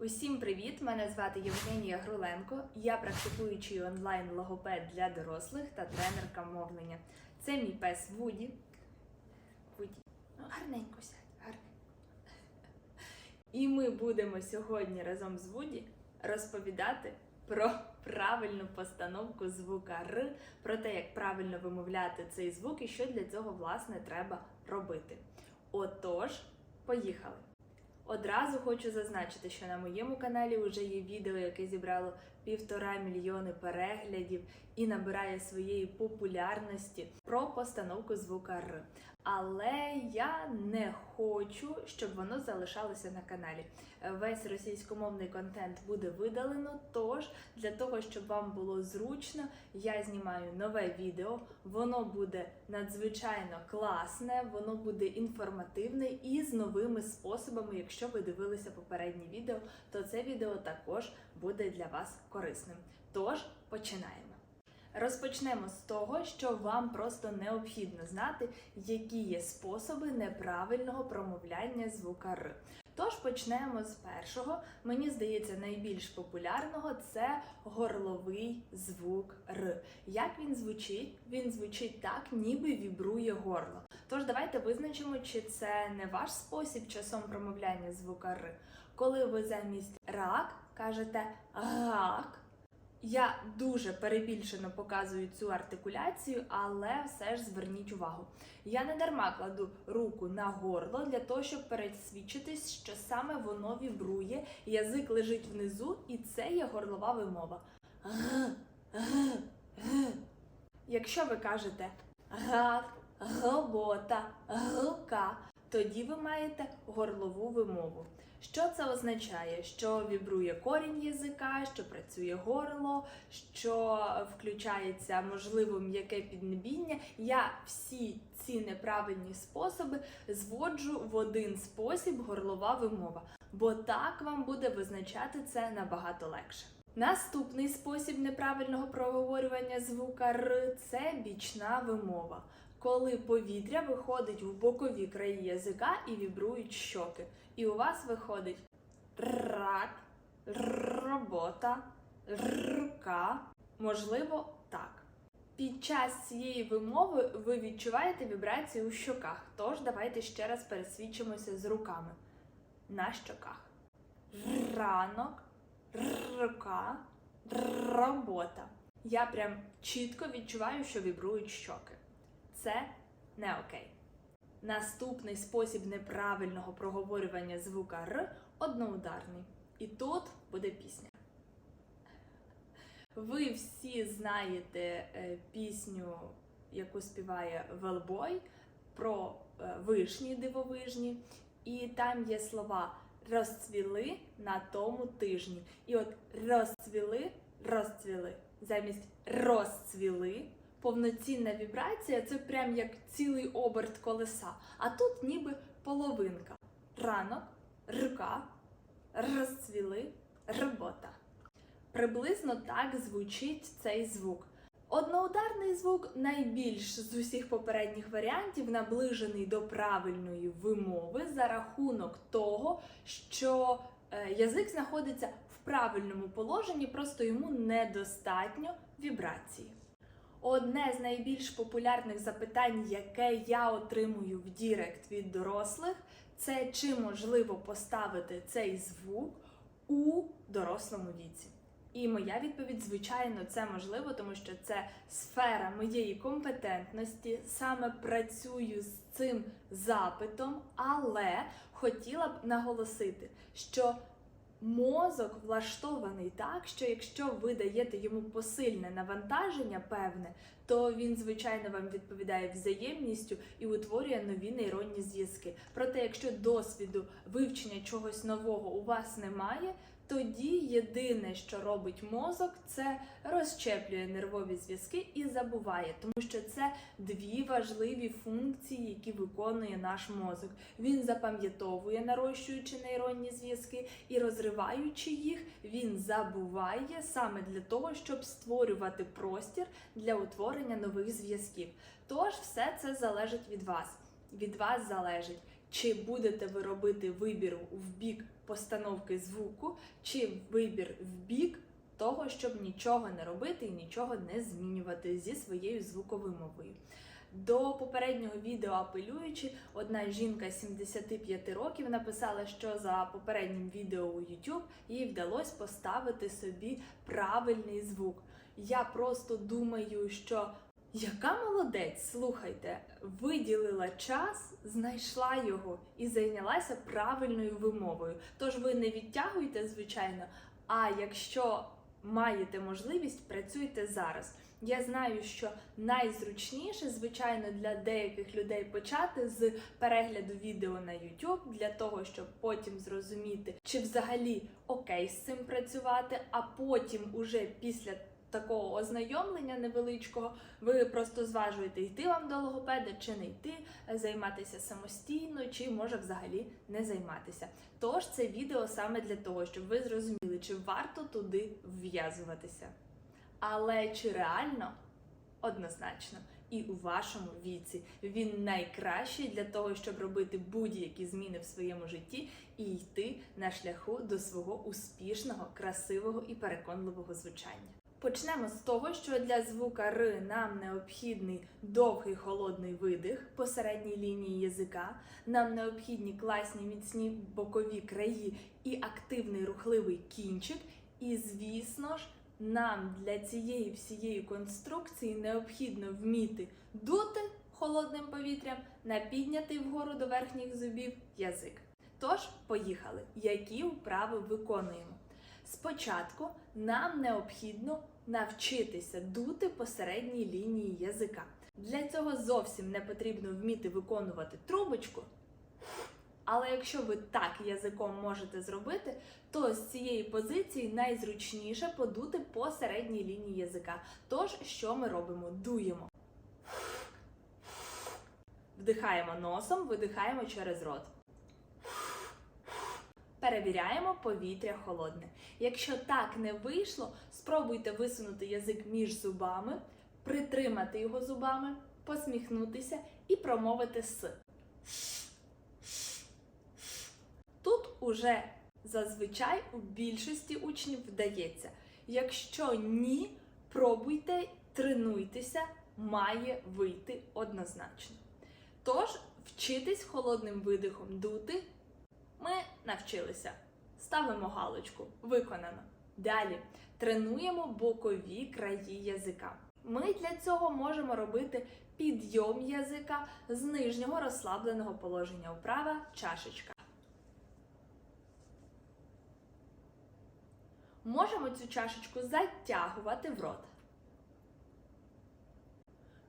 Усім привіт! Мене звати Євгенія Груленко. Я практикуючий онлайн логопед для дорослих та тренерка мовлення. Це мій пес Вуді. Вуді, ну гарненько сядь, гарненько. І ми будемо сьогодні разом з Вуді розповідати про правильну постановку звука Р, про те, як правильно вимовляти цей звук і що для цього власне треба робити. Отож, поїхали! Одразу хочу зазначити, що на моєму каналі вже є відео, яке зібрало півтора мільйони переглядів і набирає своєї популярності про постановку звука Р. Але я не хочу, щоб воно залишалося на каналі. Весь російськомовний контент буде видалено. Тож для того, щоб вам було зручно, я знімаю нове відео. Воно буде надзвичайно класне, воно буде інформативне і з новими способами. Якщо ви дивилися попереднє відео, то це відео також буде для вас корисним. Тож починаємо. Розпочнемо з того, що вам просто необхідно знати, які є способи неправильного промовляння звука Р. Тож почнемо з першого. Мені здається, найбільш популярного це горловий звук Р. Як він звучить? Він звучить так, ніби вібрує горло. Тож давайте визначимо, чи це не ваш спосіб часом промовляння звука Р. Коли ви замість рак кажете гак. Я дуже перебільшено показую цю артикуляцію, але все ж зверніть увагу. Я не дарма кладу руку на горло для того, щоб пересвідчитись, що саме воно вібрує, язик лежить внизу, і це є горлова вимова. Якщо ви кажете гак, глобота, глка, тоді ви маєте горлову вимову. Що це означає? Що вібрує корінь язика, що працює горло, що включається можливо м'яке піднебіння. Я всі ці неправильні способи зводжу в один спосіб горлова вимова, бо так вам буде визначати це набагато легше. Наступний спосіб неправильного проговорювання звука Р це бічна вимова, коли повітря виходить в бокові краї язика і вібрують щоки. І у вас виходить рак, робота, рука, можливо, так. Під час цієї вимови ви відчуваєте вібрації у щоках. Тож давайте ще раз пересвідчимося з руками. На щоках. Ранок, рука, робота. Я прям чітко відчуваю, що вібрують щоки. Це не окей. Наступний спосіб неправильного проговорювання звука Р одноударний. І тут буде пісня. Ви всі знаєте е, пісню, яку співає Велбой про е, вишні дивовижні, і там є слова розцвіли на тому тижні. І от розцвіли, розцвіли. Замість розцвіли повноцінна вібрація це прям як цілий оберт колеса. А тут ніби половинка. Ранок, рука, розцвіли, робота. Приблизно так звучить цей звук. Одноударний звук найбільш з усіх попередніх варіантів наближений до правильної вимови за рахунок того, що е, язик знаходиться в правильному положенні, просто йому недостатньо вібрації. Одне з найбільш популярних запитань, яке я отримую в Дірект від дорослих, це чи можливо поставити цей звук у дорослому віці. І моя відповідь, звичайно, це можливо, тому що це сфера моєї компетентності. Саме працюю з цим запитом, але хотіла б наголосити, що мозок влаштований так, що якщо ви даєте йому посильне навантаження, певне, то він, звичайно, вам відповідає взаємністю і утворює нові нейронні зв'язки. Проте, якщо досвіду вивчення чогось нового у вас немає, тоді єдине, що робить мозок, це розщеплює нервові зв'язки і забуває, тому що це дві важливі функції, які виконує наш мозок. Він запам'ятовує, нарощуючи нейронні зв'язки, і розриваючи їх, він забуває саме для того, щоб створювати простір для утворення нових зв'язків. Тож все це залежить від вас. Від вас залежить, чи будете ви робити вибір в бік постановки звуку чи вибір в бік того, щоб нічого не робити і нічого не змінювати зі своєю звуковимовою. До попереднього відео апелюючи, одна жінка 75 років написала, що за попереднім відео у YouTube їй вдалося поставити собі правильний звук. Я просто думаю, що яка молодець, слухайте, виділила час, знайшла його і зайнялася правильною вимовою. Тож ви не відтягуйте, звичайно. А якщо маєте можливість, працюйте зараз. Я знаю, що найзручніше, звичайно, для деяких людей почати з перегляду відео на YouTube, для того, щоб потім зрозуміти, чи взагалі окей з цим працювати, а потім уже після такого ознайомлення невеличкого ви просто зважуєте, йти вам до логопеда чи не йти, займатися самостійно, чи може взагалі не займатися. Тож це відео саме для того, щоб ви зрозуміли, чи варто туди вв'язуватися. Але чи реально? Однозначно. І у вашому віці він найкращий для того, щоб робити будь-які зміни в своєму житті і йти на шляху до свого успішного, красивого і переконливого звучання. Почнемо з того, що для звука Р нам необхідний довгий холодний видих по середній лінії язика, нам необхідні класні міцні бокові краї і активний рухливий кінчик. І, звісно ж, нам для цієї всієї конструкції необхідно вміти дути холодним повітрям на піднятий вгору до верхніх зубів язик. Тож, поїхали, які вправи виконуємо. Спочатку нам необхідно навчитися дути по середній лінії язика. Для цього зовсім не потрібно вміти виконувати трубочку. Але якщо ви так язиком можете зробити, то з цієї позиції найзручніше подути по середній лінії язика. Тож, що ми робимо? Дуємо. Вдихаємо носом, видихаємо через рот. Перевіряємо повітря холодне. Якщо так не вийшло, спробуйте висунути язик між зубами, притримати його зубами, посміхнутися і промовити с. Тут уже зазвичай у більшості учнів вдається. Якщо ні, пробуйте, тренуйтеся, має вийти однозначно. Тож, вчитись холодним видихом дути навчилися. Ставимо галочку. Виконано. Далі тренуємо бокові краї язика. Ми для цього можемо робити підйом язика з нижнього розслабленого положення вправа чашечка. Можемо цю чашечку затягувати в рот.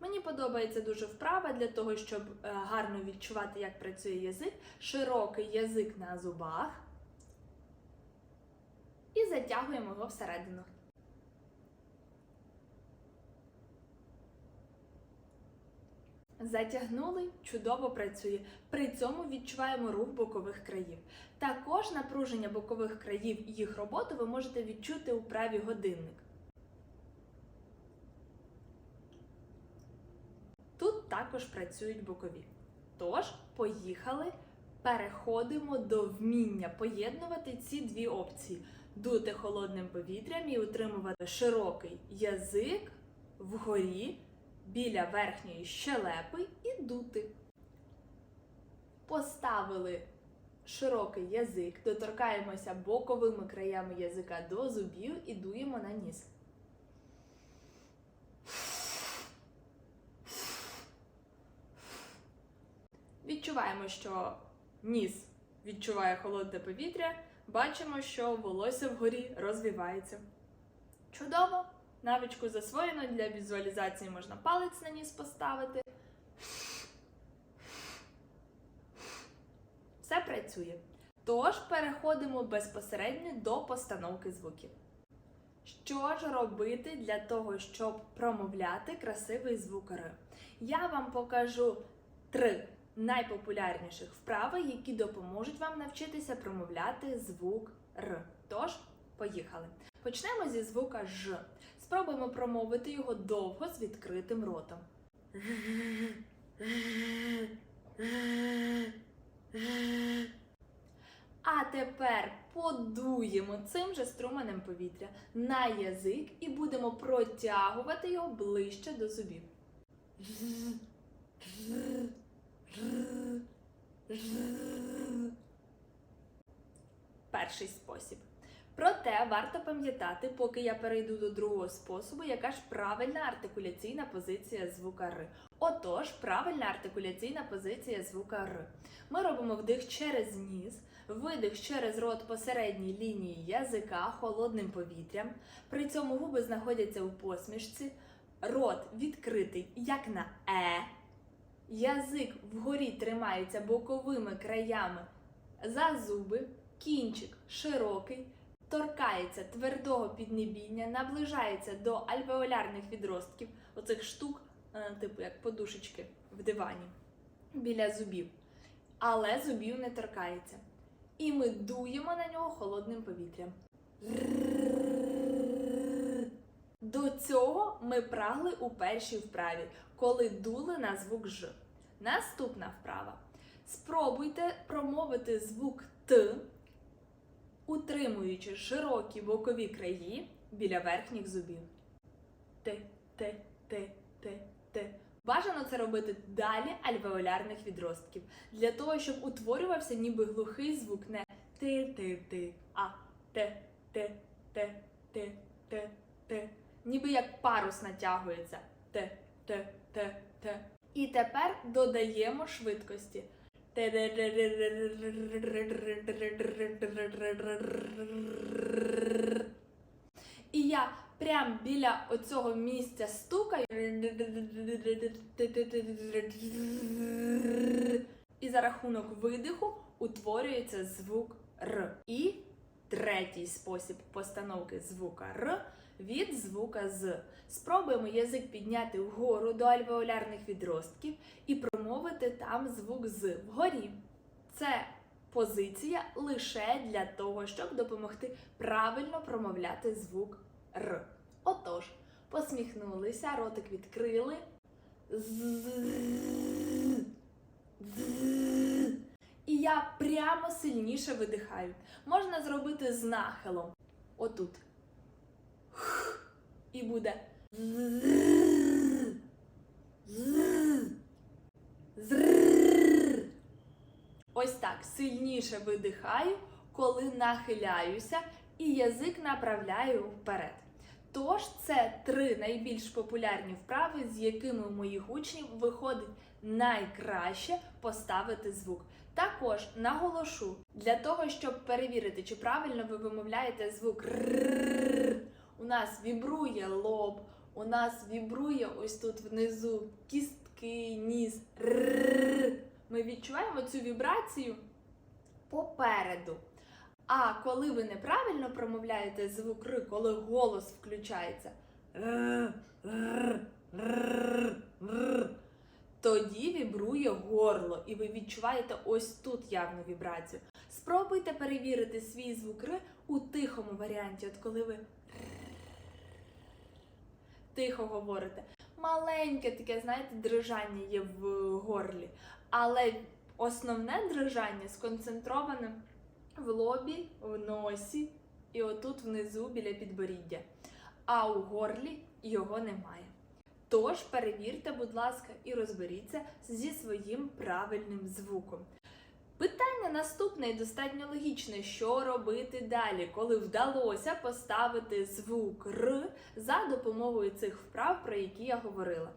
Мені подобається дуже вправа для того, щоб е, гарно відчувати, як працює язик, широкий язик на зубах. І затягуємо його всередину. Затягнули, чудово працює. При цьому відчуваємо рух бокових країв. Також напруження бокових країв і їх роботу ви можете відчути у праві годинник. Тут також працюють бокові. Тож, поїхали, переходимо до вміння поєднувати ці дві опції: дути холодним повітрям і утримувати широкий язик вгорі біля верхньої щелепи і дути. Поставили широкий язик, доторкаємося боковими краями язика до зубів і дуємо на ніс. Відчуваємо, що ніс відчуває холодне повітря, бачимо, що волосся вгорі розвивається. Чудово! Навичку засвоєно для візуалізації можна палець на ніс поставити. Все працює. Тож переходимо безпосередньо до постановки звуків. Що ж робити для того, щоб промовляти красивий звук Р? Я вам покажу три найпопулярніших вправи, які допоможуть вам навчитися промовляти звук Р. Тож, поїхали. Почнемо зі звука Ж. Спробуємо промовити його довго з відкритим ротом. А тепер подуємо цим же струменем повітря на язик і будемо протягувати його ближче до зубів. Перший спосіб. Проте варто пам'ятати, поки я перейду до другого способу, яка ж правильна артикуляційна позиція звука Р. Отож, правильна артикуляційна позиція звука Р. Ми робимо вдих через ніс, видих через рот посередній лінії язика холодним повітрям. При цьому губи знаходяться у посмішці, рот відкритий, як на Е. Язик вгорі тримається боковими краями за зуби, кінчик широкий, торкається твердого піднебіння, наближається до альвеолярних відростків, оцих штук, е, типу як подушечки в дивані, біля зубів. Але зубів не торкається. І ми дуємо на нього холодним повітрям. До цього ми прагли у першій вправі, коли дули на звук Ж. Наступна вправа. Спробуйте промовити звук Т, утримуючи широкі бокові краї біля верхніх зубів. Т, Т, Т, Т, Т. Бажано це робити далі альвеолярних відростків, для того, щоб утворювався ніби глухий звук не ти ти ти а те те те те те те ніби як парус натягується. Те те те те. І тепер додаємо швидкості. І я прям біля оцього місця стукаю. І за рахунок видиху утворюється звук Р. І третій спосіб постановки звука Р від звука з. Спробуємо язик підняти вгору до альвеолярних відростків і промовити там звук з вгорі. Це позиція лише для того, щоб допомогти правильно промовляти звук Р. Отож, посміхнулися, ротик відкрили. З. Я прямо сильніше видихаю. Можна зробити з нахилом. Отут. І буде. Ось так сильніше видихаю, коли нахиляюся, і язик направляю вперед. Тож це три найбільш популярні вправи, з якими у моїх учнів виходить найкраще поставити звук. Також наголошу для того, щоб перевірити, чи правильно ви вимовляєте звук «ррррр», у нас вібрує лоб, у нас вібрує ось тут внизу кістки, ніс. Ми відчуваємо цю вібрацію попереду. А коли ви неправильно промовляєте звук Р, коли голос включається, «р, р, р, р», тоді вібрує горло, і ви відчуваєте ось тут явну вібрацію. Спробуйте перевірити свій звук Р у тихому варіанті, от коли ви тихо говорите. Маленьке таке, знаєте, дрижання є в горлі, але основне дрижання сконцентроване в лобі, в носі і отут внизу біля підборіддя. А у горлі його немає. Тож перевірте, будь ласка, і розберіться зі своїм правильним звуком. Питання наступне і достатньо логічне: що робити далі, коли вдалося поставити звук Р за допомогою цих вправ, про які я говорила.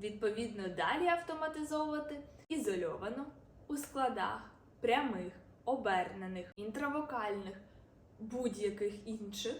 Відповідно, далі автоматизовувати ізольовано у складах прямих, обернених, інтравокальних, будь-яких інших,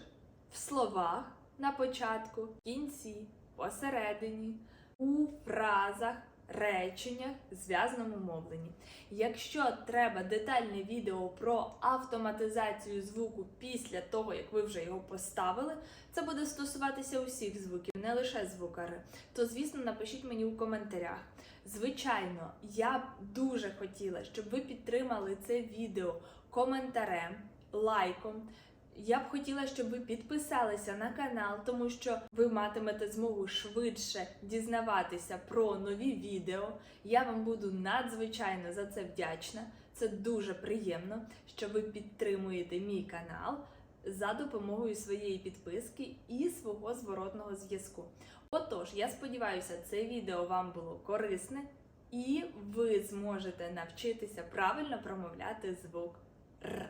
в словах на початку, в кінці, посередині, у фразах, реченнях, зв'язному мовленні. Якщо треба детальне відео про автоматизацію звуку після того, як ви вже його поставили, це буде стосуватися усіх звуків, не лише звука Р, то звісно напишіть мені у коментарях. Звичайно, я б дуже хотіла, щоб ви підтримали це відео коментарем, лайком. Я б хотіла, щоб ви підписалися на канал, тому що ви матимете змогу швидше дізнаватися про нові відео. Я вам буду надзвичайно за це вдячна. Це дуже приємно, що ви підтримуєте мій канал за допомогою своєї підписки і свого зворотного зв'язку. Отож, я сподіваюся, це відео вам було корисне і ви зможете навчитися правильно промовляти звук Р.